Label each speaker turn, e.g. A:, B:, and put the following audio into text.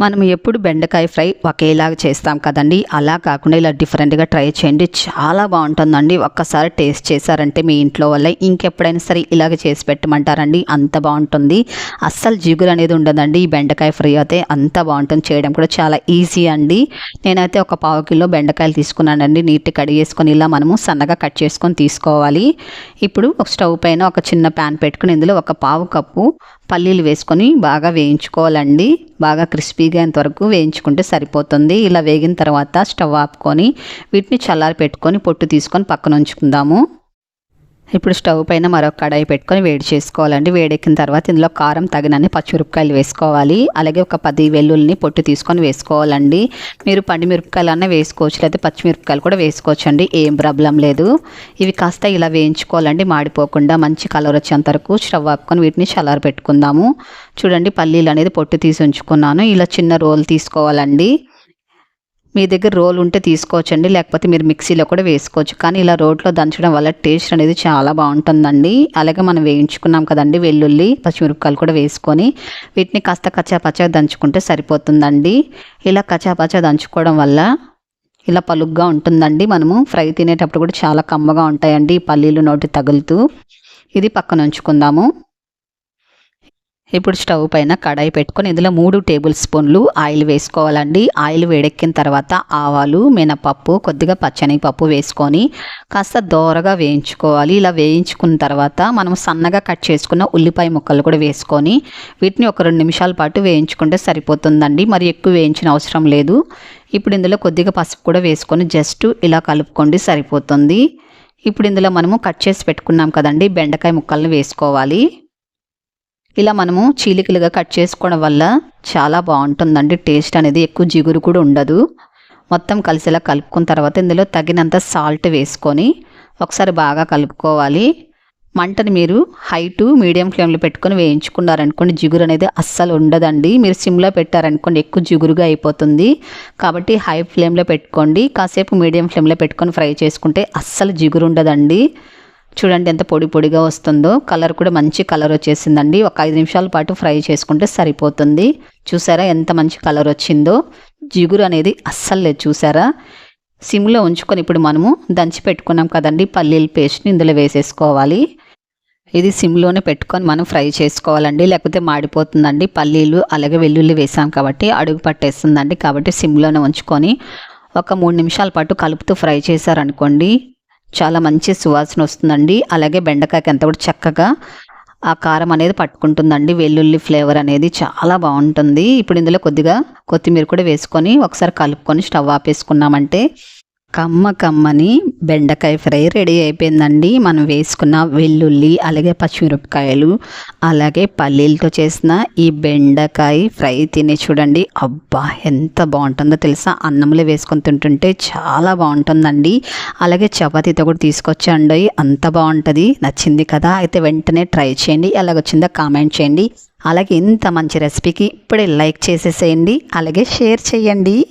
A: మనం ఎప్పుడు బెండకాయ ఫ్రై ఒకేలాగా చేస్తాం కదండి. అలా కాకుండా ఇలా డిఫరెంట్గా ట్రై చేయండి. చాలా బాగుంటుందండి. ఒక్కసారి టేస్ట్ చేశారంటే మీ ఇంట్లో వల్ల ఇంకెప్పుడైనా సరే ఇలాగ చేసి పెట్టమంటారండి. అంత బాగుంటుంది. అస్సలు జిగురు అనేది ఉండదండి. ఈ బెండకాయ ఫ్రై అయితే అంత బాగుంటుంది. చేయడం కూడా చాలా ఈజీ అండి. నేనైతే ఒక పావు కిలో బెండకాయలు తీసుకున్నానండి. నీట్గా కడిగేసుకొని ఇలా మనము సన్నగా కట్ చేసుకొని తీసుకోవాలి. ఇప్పుడు ఒక స్టవ్ పైన ఒక చిన్న ప్యాన్ పెట్టుకుని ఇందులో ఒక పావు కప్పు పల్లీలు వేసుకొని బాగా వేయించుకోవాలండి. బాగా క్రిస్పీగా వరకు వేయించుకుంటే సరిపోతుంది. ఇలా వేగిన తర్వాత స్టవ్ ఆపుకొని వీటిని చల్లారి పెట్టుకొని పొట్టు తీసుకొని పక్కన ఉంచుకుందాము. ఇప్పుడు స్టవ్ పైన మరొక కడాయి పెట్టుకొని వేడి చేసుకోవాలండి. వేడెక్కిన తర్వాత ఇందులో కారం తగినన్ని పచ్చిమిరపకాయలు వేసుకోవాలి. అలాగే ఒక పది వెల్లుల్ని పొట్టు తీసుకొని వేసుకోవాలండి. మీరు పండిమిరపకాయలు అన్న వేసుకోవచ్చు లేదా పచ్చిమిరపకాయలు కూడా వేసుకోవచ్చు అండి ఏం ప్రాబ్లం లేదు. ఇవి కాస్త ఇలా వేయించుకోవాలండి మాడిపోకుండా మంచి కలర్ వచ్చేంత వరకు స్టవ్ ఆపుకొని వీటిని చల్లారి పెట్టుకుందాము. చూడండి పల్లీలు అనేది పొట్టు తీసి ఉంచుకున్నాను. ఇలా చిన్న రోల్ తీసుకోవాలండి. మీ దగ్గర రోల్ ఉంటే తీసుకోవచ్చండి లేకపోతే మీరు మిక్సీలో కూడా వేసుకోవచ్చు. కానీ ఇలా రోట్లో దంచడం వల్ల టేస్ట్ అనేది చాలా బాగుంటుందండి. అలాగే మనం వేయించుకున్నాం కదండి వెల్లుల్లి పచ్చిమిరపకాయలు కూడా వేసుకొని వీటిని కాస్త కచ్చాపచ్చా దంచుకుంటే సరిపోతుందండి. ఇలా కచ్చాపచ్చా దంచుకోవడం వల్ల ఇలా పలుగ్గా ఉంటుందండి. మనము ఫ్రై తినేటప్పుడు కూడా చాలా కమ్మగా ఉంటాయండి ఈ పల్లీలు నోటి తగులుతూ. ఇది పక్కన ఉంచుకుందాము. ఇప్పుడు స్టవ్ పైన కడాయి పెట్టుకొని ఇందులో మూడు టేబుల్ స్పూన్లు ఆయిల్ వేసుకోవాలండి. ఆయిల్ వేడెక్కిన తర్వాత ఆవాలు మినపప్పు కొద్దిగా పచ్చని పప్పు వేసుకొని కాస్త దోరగా వేయించుకోవాలి. ఇలా వేయించుకున్న తర్వాత మనం సన్నగా కట్ చేసుకున్న ఉల్లిపాయ ముక్కలు కూడా వేసుకొని వీటిని ఒక రెండు నిమిషాల పాటు వేయించుకుంటే సరిపోతుందండి. మరి ఎక్కువ వేయించిన అవసరం లేదు. ఇప్పుడు ఇందులో కొద్దిగా పసుపు కూడా వేసుకొని జస్ట్ ఇలా కలుపుకోండి సరిపోతుంది. ఇప్పుడు ఇందులో మనము కట్ చేసి పెట్టుకున్నాం కదండి బెండకాయ ముక్కలను వేసుకోవాలి. ఇలా మనము చీలికలుగా కట్ చేసుకోవడం వల్ల చాలా బాగుంటుందండి. టేస్ట్ అనేది ఎక్కువ జిగురు కూడా ఉండదు. మొత్తం కలిసేలా కలుపుకున్న తర్వాత ఇందులో తగినంత సాల్ట్ వేసుకొని ఒకసారి బాగా కలుపుకోవాలి. మంటని మీరు హై టు మీడియం ఫ్లేమ్లో పెట్టుకొని వేయించుకున్నారనుకోండి జిగురు అనేది అస్సలు ఉండదండి. మీరు సిమ్లో పెట్టారనుకోండి ఎక్కువ జిగురుగా అయిపోతుంది. కాబట్టి హై ఫ్లేమ్లో పెట్టుకోండి. కాసేపు మీడియం ఫ్లేమ్లో పెట్టుకొని ఫ్రై చేసుకుంటే అస్సలు జిగురు ఉండదండి. చూడండి ఎంత పొడి పొడిగా వస్తుందో. కలర్ కూడా మంచి కలర్ వచ్చేసిందండి. ఒక ఐదు నిమిషాల పాటు ఫ్రై చేసుకుంటే సరిపోతుంది. చూసారా ఎంత మంచి కలర్ వచ్చిందో. జిగురు అనేది అస్సలు లేదు చూసారా? సిమ్లో ఉంచుకొని ఇప్పుడు మనము దంచి పెట్టుకున్నాం కదండి. పల్లీల పేస్ట్ని ఇందులో వేసేసుకోవాలి. ఇది సిమ్లోనే పెట్టుకొని మనం ఫ్రై చేసుకోవాలండి. లేకపోతే మాడిపోతుందండి. పల్లీలు అలాగే వెల్లుల్లి వేసాం కాబట్టి అడుగు పట్టేస్తుందండి. కాబట్టి సిమ్లోనే ఉంచుకొని ఒక మూడు నిమిషాల పాటు కలుపుతూ ఫ్రై చేశారనుకోండి. చాలా మంచి సువాసన వస్తుందండి. అలాగే బెండకాయకి ఎంత కూడా చక్కగా ఆ కారం అనేది పట్టుకుంటుందండి. వెల్లుల్లి ఫ్లేవర్ అనేది చాలా బాగుంటుంది. ఇప్పుడు ఇందులో కొద్దిగా కొత్తిమీర కూడా వేసుకొని ఒకసారి కలుపుకొని స్టవ్ ఆపేసుకున్నామంటే కమ్మ కమ్మని బెండకాయ ఫ్రై రెడీ అయిపోయిందండి. మనం వేసుకున్న వెల్లుల్లి అలాగే పచ్చిమిరపకాయలు అలాగే పల్లీలతో చేసిన ఈ బెండకాయ ఫ్రై తిని చూడండి. అబ్బా ఎంత బాగుంటుందో తెలుసా? అన్నంలో వేసుకొని తింటుంటే చాలా బాగుంటుందండి. అలాగే చపాతీతో కూడా తీసుకొచ్చండి. అంత బాగుంటుంది. నచ్చింది కదా? అయితే వెంటనే ట్రై చేయండి. ఎలాగొచ్చిందో కామెంట్ చేయండి. అలాగే ఇంత మంచి రెసిపీకి ఇప్పుడే లైక్ చేసేసేయండి. అలాగే షేర్ చేయండి.